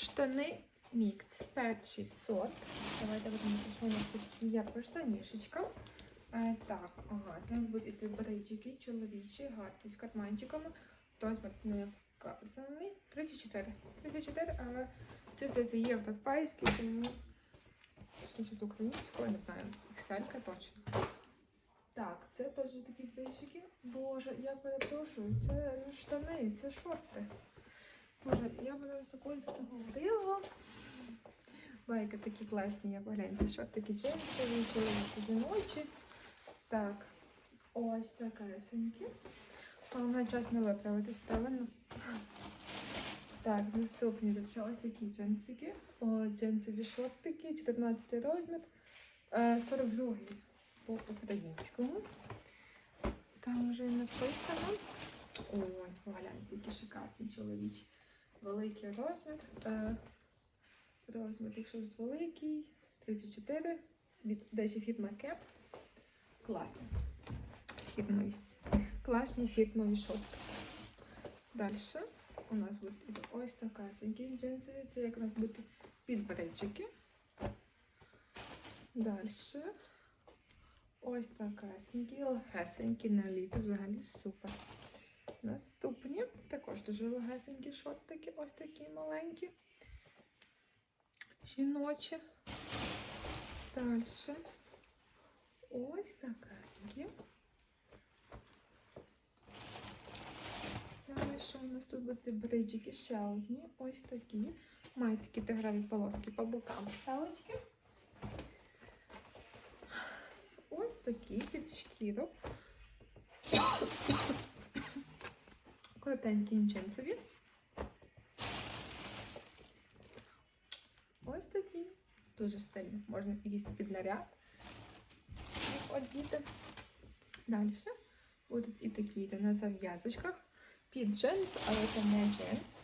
Штани мікс. Перший сорт. Давайте подивимося, що у нас тут є по штанішечкам. Е, так, ага, це будуть іти бриджики чоловічі, гарні з карманчиками. Розмір не вказаний. 34. 34, але це здається європейський, тому точніше до українського, не знаю, XL точно. Так, це теж такі бриджики. Боже, я перепрошую, це штани, це шорти. Боже, я б зараз такої не говорила. Байки такі класні, я погляньте, шортики джинсові, чоловічі жіночі. Так, ось такесенькі. Головне час не виправитись, правильно? Так, наступні тут ось такі джинсики. О, джинсові шортики, 14 розмір, е, 42 по українському. Там вже написано. Ось, погляньте, які шикарні чоловічі. Великий розмір. Е, розмір, якщо великий, 34. Від Дежі фірма Кеп. Класні. Фірмові. Класні фірмові шорти. Далі у нас будуть ось така джинсові. Це як у нас будуть підбреджики. Далі. Ось така легесенькі на літо. Взагалі супер. Дуже легесенькі шортики, ось такі маленькі. Жіночі. Далі. Ось такі. Далі, що у нас тут будуть бриджики ще одні. Ось такі. Мають такі тигрові полоски по бокам сталочки. Ось такі під шкіру. Коротенькі джинсові. Ось такі. Дуже стильні. Можна якийсь під наряд одіти. Далі будуть і такі йти на зав'язочках. Під джинс, але це не джинс.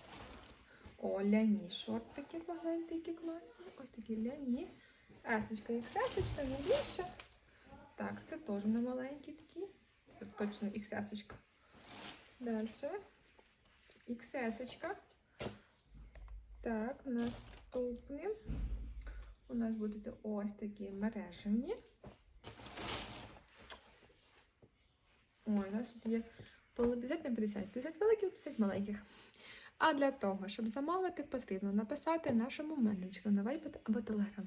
О, ляні шортики, погляньте, які класні. Ось такі ляні. Есочка і сесочка, не більше. Так, це теж не маленькі такі. Це точно XS. Далі. XS. Так, наступні. У нас будуть ось такі мережевні. Ой, у нас тут є поле 50 на 50. 50 великих, 50 маленьких. А для того, щоб замовити, потрібно написати нашому менеджеру на Viber або Telegram.